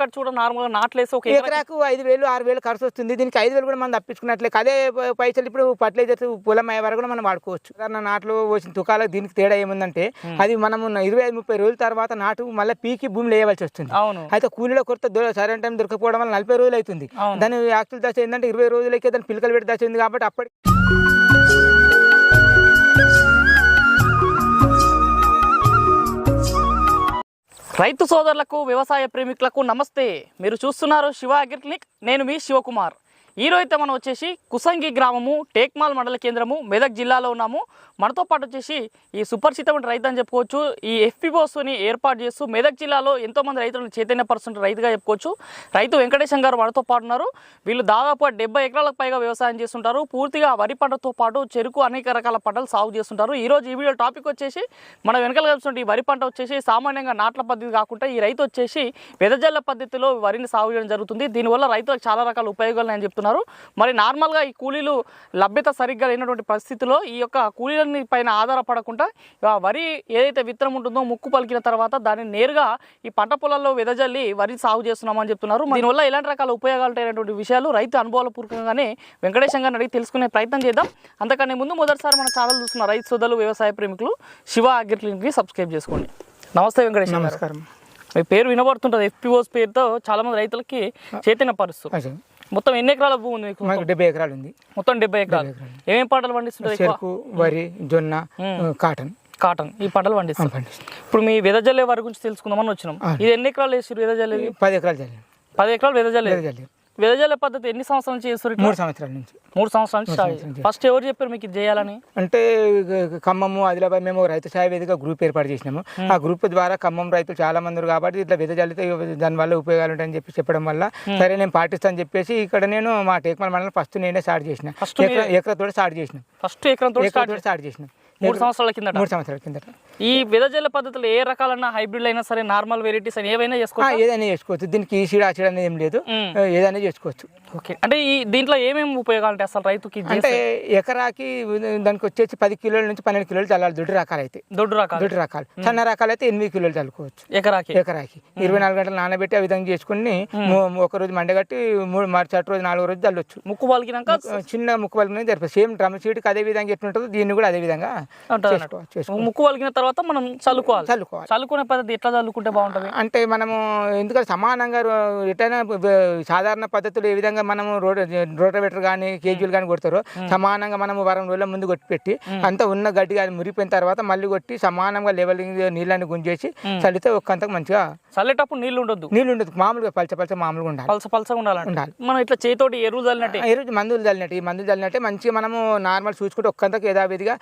ఖర్చు కూడా నార్మల్గా నాట్లేసి ఒక ఎకరా ఎకరాకు ఐదు వేలు ఆరు వేలు ఖర్చు వస్తుంది. దీనికి ఐదు వేలు కూడా మనం తప్పించుకున్నట్లే అదే పైసలు ఇప్పుడు ఫర్టిలైజర్స్ పొలం అయ్యే వరకు కూడా మనం వాడుకోవచ్చు. సాధారణ నాట్లు వచ్చిన తుకాలకు దీనికి తేడా ఏముందంటే అది మనం ఇరవై ఐదు ముప్పై రోజుల తర్వాత నాటు మళ్ళీ పీకి భూమిలో వేయవలసి వస్తుంది. అవును. అయితే కూలీలో కొరత సరైన టైం దొరకపోవడం వల్ల నలభై రోజులు అవుతుంది. దాని యాక్చువల్ దశ ఏంటంటే ఇరవై రోజులకే దాని పిలకలు పెట్టి దశ ఉంది కాబట్టి అప్పటి రైతు సోదరులకు వ్యవసాయ ప్రేమికులకు నమస్తే. మీరు చూస్తున్నారు శివ అగ్రిక్లినిక్ నేను మీ శివకుమార్. ఈరోజైతే మనం వచ్చేసి కుసంగి గ్రామము టేక్మాల్ మండల కేంద్రము మెదక్ జిల్లాలో ఉన్నాము. మనతో పాటు వచ్చేసి ఈ సుపరిచితమైన రైతు అని చెప్పుకోవచ్చు. ఈ ఎఫ్పిఓస్ని ఏర్పాటు చేస్తూ మెదక్ జిల్లాలో ఎంతోమంది రైతులను చైతన్యపరుస్తున్న రైతుగా చెప్పుకోవచ్చు. రైతు వెంకటేశం గారు మనతో పాటు ఉన్నారు. వీళ్ళు దాదాపు డెబ్బై ఎకరాలకు పైగా వ్యవసాయం చేస్తుంటారు. పూర్తిగా వరి పంటతో పాటు చెరుకు అనేక రకాల పంటలు సాగు చేస్తుంటారు. ఈ రోజు ఈ వీడియో టాపిక్ వచ్చేసి మన వెనకాల కలుస్తుంటే ఈ వరి పంట వచ్చేసి సామాన్యంగా నాట్ల పద్ధతి కాకుండా ఈ రైతు వచ్చేసి వెదజల్ల పద్ధతిలో వరిని సాగు చేయడం జరుగుతుంది. దీనివల్ల రైతులకు చాలా రకాల ఉపయోగాలు అని చెప్తున్నారు మరి నార్మల్గా ఈ కూలీలు లభ్యత సరిగ్గా లేనటువంటి పరిస్థితిలో ఈ యొక్క కూలీలని పైన ఆధారపడకుండా వరి ఏదైతే విత్తనం ఉంటుందో ముక్కు పలికిన తర్వాత దాన్ని నేరుగా ఈ పంట పొలాల్లో వెదజల్లి వరి సాగు చేస్తున్నామని చెప్తున్నారు. దీనివల్ల ఎలాంటి రకాల ఉపయోగాలు ఉంటాయనేటువంటి విషయాలు రైతు అనుభవాల పూర్వకంగానే వెంకటేశం గారిని అడిగి తెలుసుకునే ప్రయత్నం చేద్దాం. అంతకన్నా ముందు మొదటిసారి మన ఛానల్ చూస్తున్న రైతు సోదరులు వ్యవసాయ ప్రేమికులు శివ అగ్రి క్లినిక్ని సబ్స్క్రైబ్ చేసుకోండి. నమస్తే వెంకటేశం నమస్కారం. మీ పేరు వినబడుతుంటుంది ఎఫ్పిఓస్ పేరుతో చాలా మంది రైతులకి చైతన్య పరుస్తారు అసలు మొత్తం ఎన్ని ఎకరాల భూమి ఉంది మీకు? డెబ్బై ఎకరాలు ఉంది. మొత్తం డెబ్బై ఎకరాలు. ఏమేం పంటలు పండిస్తుంటారు చెరుకు వరి జొన్న కాటన్. కాటన్. ఈ పంటలు పండిస్తాం. ఇప్పుడు మీ వెదజల్లే వారి గురించి తెలుసుకుందామని వచ్చినాం. ఇది ఎన్ని ఎకరాలు వేసారు వెదజల్లేది? పది ఎకరాలు చల్లాం పది ఎకరాలు వెదజల్లేదు వెదజల్లే పద్ధతి ఎన్ని సంవత్సరాల నుంచి? మూడు సంవత్సరాల నుంచి మూడు సంవత్సరాల నుంచి. ఫస్ట్ ఎవరు చెప్పారు మీకు ఇది చేయాలని? అంటే ఖమ్మము ఆదిలాబాద్ మేము రైతు సాయ వేదిక గ్రూప్ ఏర్పాటు చేసినాము. ఆ గ్రూప్ ద్వారా ఖమ్మం రైతులు చాలా మంది ఉన్నారు కాబట్టి ఇట్లా విధజల్లితే దానివల్ల ఉపయోగాలు ఉంటాయని చెప్పి చెప్పడం వల్ల సరే నేను పాటిస్తాను చెప్పేసి ఇక్కడ నేను మా టేక్మల్ మండలం ఫస్ట్ నేనే స్టార్ట్ చేసిన. ఎకరా ఎకరతో స్టార్ట్ చేసిన. ఫస్ట్ స్టార్ట్ ఎకరతో స్టార్ట్ చేసిన. మూడు సంవత్సరాల కిందట? మూడు సంవత్సరాల కిందట. ఈ వెదజల్ల పద్ధతిలో ఏ రకాలన్న హైబ్రిడ్ అయినా సరే నార్మల్ వెరైటీస్ అని ఏవైనా చేసుకోవచ్చు? ఏదైనా చేసుకోవచ్చు. దీనికి ఈ సీడ్ ఆ సీడ్ అనేది ఏం లేదు. ఏదైనా చేసుకోవచ్చు. ఓకే. అంటే ఈ దీంట్లో ఏమేమి ఉపయోగాలు ఉంటాయి అసలు రైతుకి అంటే? ఎకరాకి దానికి వచ్చేసి పది కిలోల నుంచి పన్నెండు కిలోలు చల్లాలి. దొడ్డు రకాలు అయితే దొడ్డు రకాలు. దొడ్డు రకాలు. సన్న రకాలు అయితే ఎనిమిది కిలోలు చల్లుకోవచ్చు. ఎకరాకి? ఎకరాకి. ఇరవై నాలుగు గంటలు నానబెట్టి ఆ విధంగా చేసుకుని ఒక రోజు మండగట్టి మూడు మరుసటి రోజు నాలుగో రోజు చల్లొచ్చు. ముక్కు పలికినాక చిన్న ముక్కు పలుకునే జరిపి సేమ్ డ్రమ్ షీట్కి అదే విధంగా ఎట్లుంటుందో దీన్ని కూడా అదే విధంగా. ముక్కు పలికిన తర్వాత మనం చల్లుకోవాలి. చల్లుకోవాలి. చల్లుకునే పద్ధతి ఎట్లా చల్లుకుంటే బాగుంటుంది? అంటే మనము ఎందుకంటే సమానంగా బ- సాధారణ పద్ధతులు ఏ విధంగా మనము రోటవేటర్ కానీ కేజీలు కానీ కొడతారో సమానంగా మనము వారం రోజుల ముందు కొట్టి పెట్టి అంతా ఉన్న గడ్డి కానీ మురిపోయిన తర్వాత మళ్ళీ కొట్టి సమానంగా లెవెలింగ్ నీళ్ళని గుంజేసి చల్లితే ఒక్కంతకు మంచిగా చల్లేటప్పుడు నీళ్ళు ఉండొద్దు. నీళ్ళు ఉండదు మామూలుగా పలచ పలచ మామూలుగా ఉండాలి. పలస పలసగా ఉండాలంటే. ఉండాలి. మనం ఇట్లా చేతోటి ఎరువు చల్లినట్టే. రోజు మందులు చల్లినట్టు. ఈ మందులు చల్లినట్టే మంచిగా మనము నార్మల్ చూసుకుంటే ఒక్కంతకు యథావిధిగా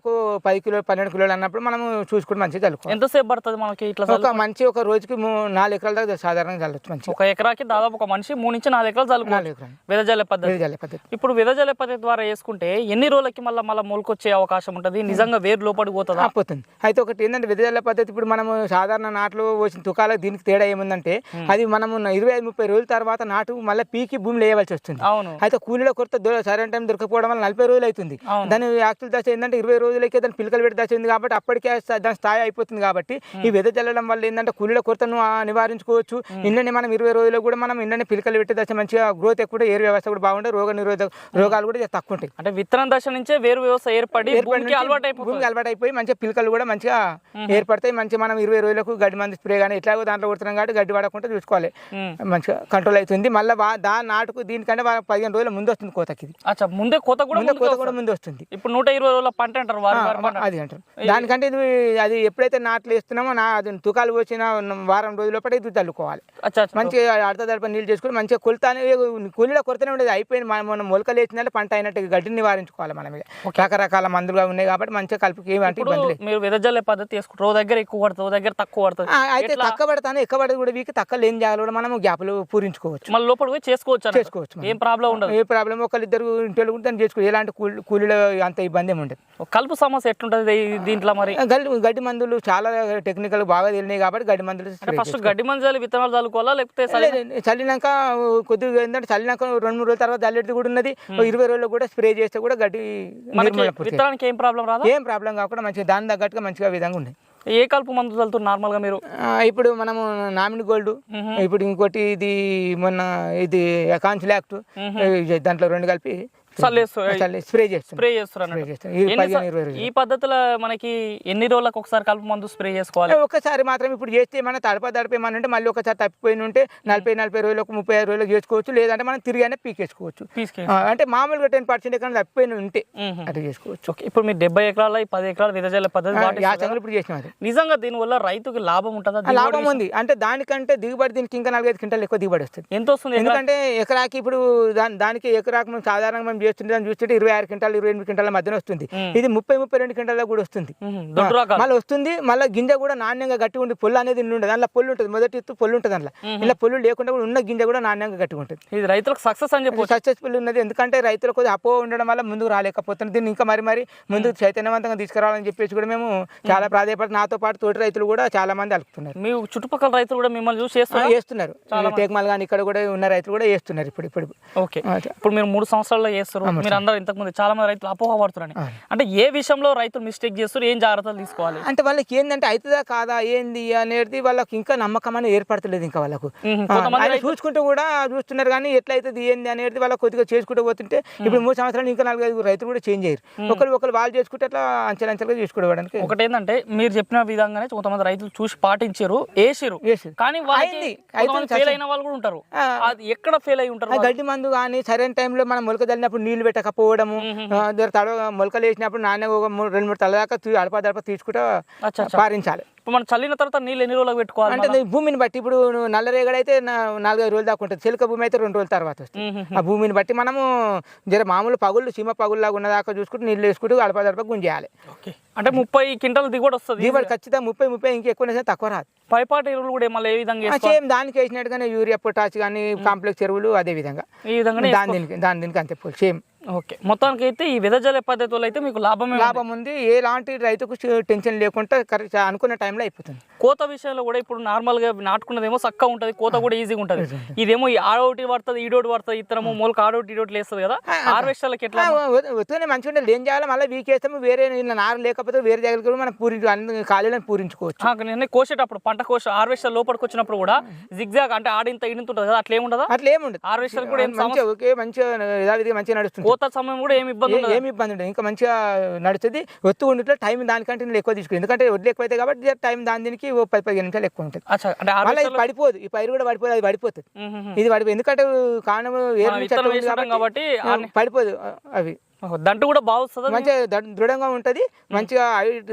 ఎకరాకు పది కిలో పన్నెండు కిలోలు అన్నప్పుడు మనము చూసుకుంటే మంచిగా చల్లుకోవాలి ఎంతసేపు పడుతుంది మనకి ఇట్లా ఒక మంచి ఒక రోజుకి నాలుగు ఎకరాల దాకా సాధారణంగా చల్లొచ్చు మంచిగా. ఒక ఎకరాకి దాదాపు ఒక మనిషి మూడు నుంచి నాలుగు ఎకరాలు చల్లుకోవాలి నాలుగు ఎకరాలు. వెదజల్లే పద్ధతి. ఇది చల్లే పద్ధతి. ఇప్పుడు వెదజల్లే పద్ధతి ద్వారా వేసుకుంటే ఎన్ని రోజులకి మళ్ళీ మళ్ళీ మొలకొచ్చే అవకాశం ఉంటుంది? నిజంగా వేరు లోపలికి పోతుందా? పోతుంది. అయితే ఒకటి ఏంటంటే విదజల్ల పద్ధతి ఇప్పుడు మనము సాధారణ నాట్లు వచ్చిన తుకాలకు దీనికి తేడా ఏముందంటే అది మనము ఇరవై ఐదు ముప్పై రోజుల తర్వాత నాటు మళ్ళీ పీకి భూమిలో వేయవలసి వస్తుంది. అవును. అయితే కూలీలో కొరత సరైన టైం దొరకపోవడం వల్ల నలభై రోజులు అవుతుంది. దాని యాక్చువల్ దశ ఏంటంటే ఇరవై రోజులకే దాని పిలకలు పెట్టి దశ ఉంది కాబట్టి అప్పటికే దాని స్థాయి అయిపోతుంది కాబట్టి ఈ వెద చల్లడం వల్ల ఏంటంటే కూలీల కొరతను నివారించుకోవచ్చు. ఇండని మనం ఇరవై రోజుల్లో కూడా మనం ఇండని పిలకలు పెట్టి దశ మంచిగా గ్రోత్ ఎక్కువ ఎయిర్ వ్యవస్థ కూడా బాగుంటుంది రోగ నిరోధక రోగాలు కూడా తక్కువ ఉంటాయి. అంటే విత్తనం దశ నుంచే వేరు వ్యవస్థ ఏర్పడి భూమికి అలవాటు అయిపోయి మంచిగా పిలకలు కూడా మంచిగా ఏర్పడతాయి. మంచిగా మనం ఇరవై రోజులకు గడ్డి మంది స్ప్రే కానీ ఎట్లాగో దాంట్లో కొడుతున్నాం కాబట్టి గడ్డి పడకుండా చూసుకోవాలి. మంచిగా కంట్రోల్ అవుతుంది. మళ్ళీ దా నాటుకు దీనికంటే పదిహేను రోజుల ముందు వస్తుంది కోతకి ఇది. అచ్చా ముందే కోత కూడా కోత వస్తుంది. కూడా ముందు వస్తుంది. ఇప్పుడు నూట ఇరవై రోజుల పంట అంటారు పంట అది అంటారు. దానికంటే ఇది అది ఎప్పుడైతే నాట్లు వేస్తున్నామో నా అది తుకాలు వచ్చిన వారం రోజుల లోపల ఇది అచ్చా మంచిగా అర్ధ దడప నీళ్ళు చేసుకుని మంచిగా కొలత కూలీలో కొరతనే ఉండేది. అయిపోయింది. మనం మనం మొలకలు వేసిందంటే పంట అయినట్టు గడ్డిని నివారించుకోవాలి మనం. రకరకాల మందులుగా ఉన్నాయి కాబట్టి మంచిగా కలిపి ఏమంటే మీరు వెదజల్లే పద్ధతి చేసుకుంటారు ఓ దగ్గర ఎక్కువ పడుతుంది ఓ దగ్గర తక్కువ పడుతుంది. అయితే తక్కువ పడతాను ఎక్కువ పడదు కూడా వీకి. తక్కువ లేని జాగాలో కూడా మనము గ్యాప్లు పూరించుకోవచ్చు. మళ్ళీ లోపల పోయి చేసుకోవచ్చు. చేసుకోవచ్చు మనం. ఏం ప్రాబ్లం ఉండదు. ఏ ప్రాబ్లం? ఒకళ్ళిద్దరు ఇంటి చేసుకోవచ్చు ఎలాంటి కూలి కూలీలో అంత ఇబ్బంది ఏమి ఉండదు. కలుపు సమస్య ఎట్లుంటది దీంట్లో మరి? గడ్డి మందులు చాలా టెక్నికల్ బాగా తెలినాయి కాబట్టి గడ్డి మందులు ఫస్ట్ గడ్డి మంది చల్లి విత్తనాలు చల్లుకోవాలా లేకపోతే చల్లినాక కొద్దిగా ఏంటంటే చల్లినాక రెండు మూడు రోజుల తర్వాత చల్లేది కూడా ఉన్నది. ఓ ఇరవై రోజులు కూడా స్ప్రే చేస్తే కూడా గడ్డి విత్తనానికి ఏం ప్రాబ్లం రాదా? ఏం ప్రాబ్లం కాకుండా మంచిగా దాని తగ్గట్టుగా మంచిగా విధంగా ఉంది ఏ కలుపు మందు చల్లుతారు నార్మల్గా మీరు? ఆ, ఇప్పుడు మనము నామిని గోల్డ్ ఇప్పుడు ఇంకోటి ఇది మొన్న ఇది కాన్సులాక్ట్ దాంట్లో రెండు కలిపి స్ప్రే చేస్తాం. ఈ పద్ధతిలో మనకి ఎన్ని రోజులకు ఒకసారి కలుపు మందు స్ప్రే చేసుకోవాలి? ఒక్కసారి మాత్రం ఇప్పుడు చేస్తే మన తడప తడపేమని అంటే మళ్ళీ ఒకసారి తప్పిపోయిన ఉంటే నలభై నలభై రోజులకు ముప్పై ఐదు రోజులకు చేసుకోవచ్చు. లేదంటే మనం తిరిగానే పీకేసుకోవచ్చు. అంటే మామూలుగా టెన్ పర్సెంట్ ఎక్కడ తప్పిపోయిన ఉంటే అట్లా చేసుకోవచ్చు. ఇప్పుడు మీరు డెబ్బై ఎకరాల పది ఎకరాల విదజల పద్ధతి ఇప్పుడు చేసినాం అది. నిజంగా దీనివల్ల రైతుకి లాభం ఉంటుందా? లాభం ఉంది. అంటే దానికంటే దిగుబడి దీనికి ఇంకా నాలుగైదు క్వింటాలు ఎక్కువ దిగుబడి వస్తుంది. ఎంత వస్తుంది? ఎందుకంటే ఎకరాకి ఇప్పుడు దాని దానికి ఎకరాకి మనం సాధారణంగా మనం చేస్తుంటే ఇరవై ఆరు క్వింటాలు ఇరవై ఎనిమిది క్వింటాల మధ్యన వస్తుంది. ఇది ముప్పై ముప్పై రెండు క్వింటాల కూడా వస్తుంది. మళ్ళీ వస్తుంది మళ్ళీ గింజ కూడా నాణ్యంగా గట్టి ఉండి పొల్లు అనేది ఉండదు. దాంట్లో పొల్లు ఉంటుంది. మొదటి ఎత్తు పొల్లు ఉంటుంది దాంట్లో ఇలా పొల్లు లేకుండా కూడా ఉన్న గింజ కూడా నాణ్యంగా గట్టిగా ఉంటుంది. ఇది రైతులకు సక్సెస్ అని చెప్పొచ్చు. సక్సెస్ఫుల్ ఉన్నది. ఎందుకంటే రైతులు కొద్దిగా అపో ఉండడం వల్ల ముందుకు రాలేకపోతున్నారు. దీన్ని ఇంకా మరి మరి ముందుకు చైతన్యవంతంగా తీసుకురావాలని చెప్పేసి కూడా మేము చాలా ప్రాధాన్యపడి నాతో పాటు తోటి రైతులు కూడా చాలా మంది అలుపుతున్నారు. మీ చుట్టుపక్కల రైతులు కూడా మిమ్మల్ని చూసి వేస్తున్నారు టేక్మాల్ కానీ ఇక్కడ కూడా ఉన్న రైతులు కూడా వేస్తున్నారు ఇప్పుడు ఇప్పుడు. ఓకే. ఇప్పుడు మీరు మూడు సంవత్సరాల్లో చేస్తారు. మీరు అందరూ ఇంతకు ముందు చాలా మంది రైతులు అపోహ పడుతున్నారని. అంటే ఏ విషయంలో రైతులు మిస్టేక్ చేస్తారు ఏం జాగ్రత్తలు తీసుకోవాలి? అంటే వాళ్ళకి ఏంటంటే అవుతుందా కాదా ఏంది అనేది వాళ్ళకి ఇంకా నమ్మకం అనేది ఏర్పడతలేదు ఇంకా వాళ్ళకు. చూసుకుంటూ కూడా చూస్తున్నారు కానీ ఎట్లయితుంది ఏంది అనేది వాళ్ళకి కొద్దిగా చేసుకుంటూ పోతుంటే ఇప్పుడు మూడు సంవత్సరాలు ఇంకా నాలుగైదు రైతులు కూడా చేంజ్ అయ్యారు. ఒకరు ఒకరు వాళ్ళు చేసుకుంటే అట్లా అంచెలు అంచెలుగా చూసుకోవడానికి. ఒకటి ఏంటంటే మీరు చెప్పిన విధంగానే కొంతమంది రైతులు చూసి పాటించారు వేసిరు. కానీ ఫెయిల్ అయిన వాళ్ళు కూడా ఉంటారు. అది ఎక్కడ ఫెయిల్ అయి ఉంటారు గడ్డి మందు కానీ సరైన టైంలో మనం మొలక చల్లినప్పుడు నీళ్ళు పెట్టకపోవడము తడ మొలకలు వేసినప్పుడు నాన్న రెండు మూడు తల దాకా తీ- అడప దడప తీసుకుంటా. పారించాలి ఇప్పుడు మనం చల్లిన తర్వాత నీళ్ళు ఎన్ని రోజులకు పెట్టుకోవాలి అంటే భూమిని బట్టి ఇప్పుడు నువ్వు నల్లరేగడి అయితే నా- నాలుగైదు రోజులు దాకా ఉంటుంది. చిలుక భూమి అయితే రెండు రోజుల తర్వాత వస్తుంది. ఆ భూమిని బట్టి మనము జర మామూలు పగుళ్ళు సీమ పగుల్లాగా ఉన్నదాకా చూసుకుంటూ నీళ్ళు వేసుకుంటూ అడప దడప గుంజేయాలి. అంటే ముప్పై క్వింటల్ దిగుబడి వస్తుంది. దిగుబడి ఖచ్చితంగా ముప్పై ముప్పై ఇంకెక్కువ తక్కువ రాదు. పైపాటి ఎరువులు కూడా మళ్ళీ ఏ విధంగా సేమ్ దానికి వేసినట్టుగానే యూరియా పొటాష్ కానీ కాంప్లెక్స్ ఎరువులు అదే విధంగా. ఈ విధంగానే దాని దీనికి దాని దీనికి అంతే సేమ్. ఓకే. మొత్తానికి అయితే ఈ విదజలే పద్ధతిలో అయితే మీకు లాభమే ఉంది. లాభం ఉంది. ఎలాంటి రైతుకు టెన్షన్ లేకుండా కరెక్ట్ అనుకున్న టైంలో అయిపోతుంది. కోత విషయంలో కూడా ఇప్పుడు నార్మల్గా నాటుకున్నదేమో చక్కగా ఉంటది కోత కూడా ఈజీగా ఉంటది. ఇదేమో ఈ ఆడోటి పడుతుంది ఈడోటి పడుతుంది ఇతరము మూలక ఆడోటి ఈడోటి లేస్తుంది కదా. హార్వెస్టర్లకి ఎట్లా వస్తూనే మంచిగా ఉండాలి ఏం చేయాలి? మళ్ళీ వీకేస్తాము వేరే నారు లేకపోతే వేరే దగ్గరికి కూడా మనం పూరించు అన్ని ఖాళీలను పూరించుకోవచ్చు. నేను కోసేటప్పుడు పంట కోస హార్వెస్టర్ లోపలికి వచ్చినప్పుడు కూడా జిగ్జాగ్ అంటే ఆడింత ఇడింత ఉంటుంది కదా అట్లా ఏముండదా అట్లా ఏముండదు హార్వెస్టర్ కూడా ఏం మంచిగా ఓకే మంచిగా యథావిధిగా మంచిగా నడుస్తుంది కోత సమయం కూడా ఏమి ఇబ్బంది ఏమి ఇబ్బంది ఉండదు. ఇంకా మంచిగా నడుస్తుంది. ఒత్తు ఉండిట్లో టైం దానికంటే నేను ఎక్కువ తీసుకుంది ఎందుకంటే వడ్లు ఎక్కువ అవుతాయి కాబట్టి టైం దాని దీనికి ఓ పది పదిహేను నిమిషాలు ఎక్కువ ఉంటుంది. మళ్ళీ ఇది పడిపోదు. ఈ పైరు కూడా పడిపోదు అది పడిపోతుంది. ఇది పడిపోతుంది ఎందుకంటే కారణం కాబట్టి పడిపోదు అవి. దంటు కూడా బాగా వస్తుంది మంచిగా దృఢంగా ఉంటది. మంచిగా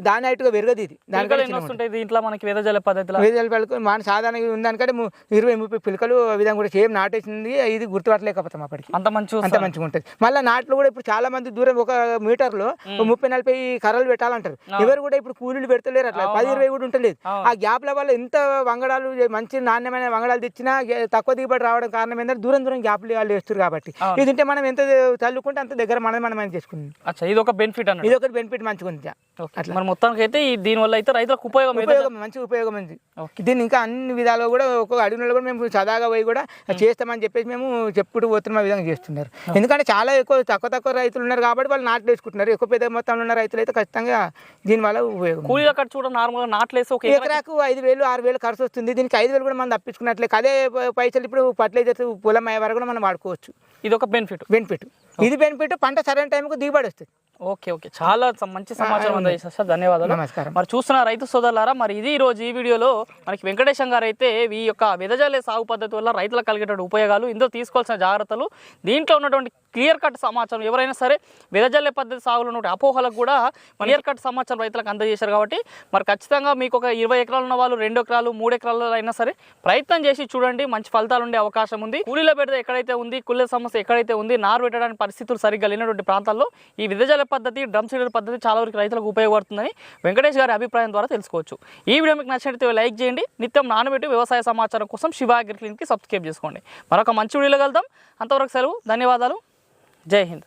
దాని హైట్గా పెరగదు ఇది. దానికంటే దీంట్లో మనకి విదజల పద్ధతిలో? వేదాలు పలుకు మన సాధారణంగా ఉందానికంటే ఇరవై ముప్పై పిలకలు ఆ విధంగా కూడా సేమ్ నాటేసింది. ఇది గుర్తుపట్టలేకపోతాం అప్పటికి. అంత మంచి అంత మంచిగా ఉంటుంది. మళ్ళీ నాట్లు కూడా ఇప్పుడు చాలా మంది దూరం ఒక మీటర్లో ఓ ముప్పై నలభై కర్రలు పెట్టాలంటారు. ఎవరు కూడా ఇప్పుడు కూలీలు పెడతలేరు అట్లా. పది ఇరవై కూడా ఉంటలేదు ఆ గ్యాప్ల వల్ల ఎంత వంగడాలు మంచి నాణ్యమైన వంగడాలు తెచ్చినా తక్కువ దిగుబడి రావడం కారణం ఏంటంటే దూరం దూరం గ్యాప్లు వాళ్ళు వేస్తారు కాబట్టి. ఇది ఉంటే మనం ఎంత చల్లుకుంటే అంత దగ్గర మనం మనం మనం చేసుకుంది. అచ్చా ఇది ఒక బెనిఫిట్ అన్నట్టు? ఇది ఒకటి బెనిఫిట్ మంచిగా ఉంది ఓకే. మరి మొత్తానికి అయితే ఈ దీని వల్ల అయితే రైతులకు ఉపయోగం ఉపయోగం మంచి ఉపయోగం ఉంది. దీన్ని ఇంకా అన్ని విధాలుగా కూడా ఒక్కొక్క అడుగులో కూడా మేము సదాగా పోయి కూడా చేస్తామని చెప్పేసి మేము చెప్పుకుంటూ పోతున్న విధంగా చేస్తున్నారు. ఎందుకంటే చాలా ఎక్కువ తక్కువ తక్కువ రైతులు ఉన్నారు కాబట్టి వాళ్ళు నాట్లు వేసుకుంటున్నారు. ఎక్కువ పెద్ద మొత్తంలో ఉన్న రైతులు అయితే ఖచ్చితంగా దీనివల్ల ఉపయోగం. కూలీల ఖర్చు కూడా నార్మల్గా నాట్లేసి ఒక ఎకరా ఎకరాకు ఐదు వేలు ఆరు వేలు ఖర్చు వస్తుంది. దీనికి ఐదు వేలు కూడా మనం తప్పించుకున్నట్లే. అదే పైసలు ఇప్పుడు ఫర్టిలైజర్స్ పొలం అయ్యే వరకు కూడా మనం వాడుకోవచ్చు. ఇది ఒక బెనిఫిట్ బెనిఫిట్ ఇది బెనిఫిట్ పంట సరైన టైంకు దిగుబడి వస్తుంది. Okay okay. చాలా మంచి సమాచారం అందజేశారు సార్. ధన్యవాదాలు. నమస్కారం. మరి చూస్తున్న రైతు సోదరులారా మరి ఇది ఈ రోజు ఈ వీడియోలో మనకి వెంకటేశం గారు అయితే ఈ యొక్క విదజాలే సాగు పద్ధతి వల్ల రైతులకు కలిగేటువంటి ఉపయోగాలు ఇందులో తీసుకోవాల్సిన జాగ్రత్తలు దీంట్లో ఉన్నటువంటి క్లియర్ కట్ సమాచారం ఎవరైనా సరే విదజల్లే పద్ధతి సాగులో ఉన్నటువంటి అపోహలకు కూడా క్లియర్ కట్ సమాచారం రైతులకు అందజేశారు కాబట్టి మరి ఖచ్చితంగా మీకు ఒక ఇరవై ఎకరాలు ఉన్న వాళ్ళు రెండు ఎకరాలు మూడు ఎకరాలు అయినా సరే ప్రయత్నం చేసి చూడండి మంచి ఫలితాలు ఉండే అవకాశం ఉంది. కూలీల బెడద ఎక్కడైతే ఉంది కుళ్ళే సమస్య ఎక్కడైతే ఉంది నారు పెట్టడానికి పరిస్థితులు సరిగ్గా లేనటువంటి ప్రాంతాల్లో ఈ విదజల పద్ధతి డ్రమ్ సీడర్ పద్ధతి చాలా వరకు రైతులకు ఉపయోగపడుతుందని వెంకటేష్ గారి అభిప్రాయం ద్వారా తెలుసుకోవచ్చు. ఈ వీడియో మీకు నచ్చినట్లయితే లైక్ చేయండి. నిత్యం నానబెట్టి వ్యవసాయ సమాచారం కోసం శివ అగ్రి క్లినిక్కి సబ్స్క్రైబ్ చేసుకోండి. మరొక మంచి వీడియోలో కలుద్దాం. అంతవరకు సెలవు ధన్యవాదాలు. జై హింద్.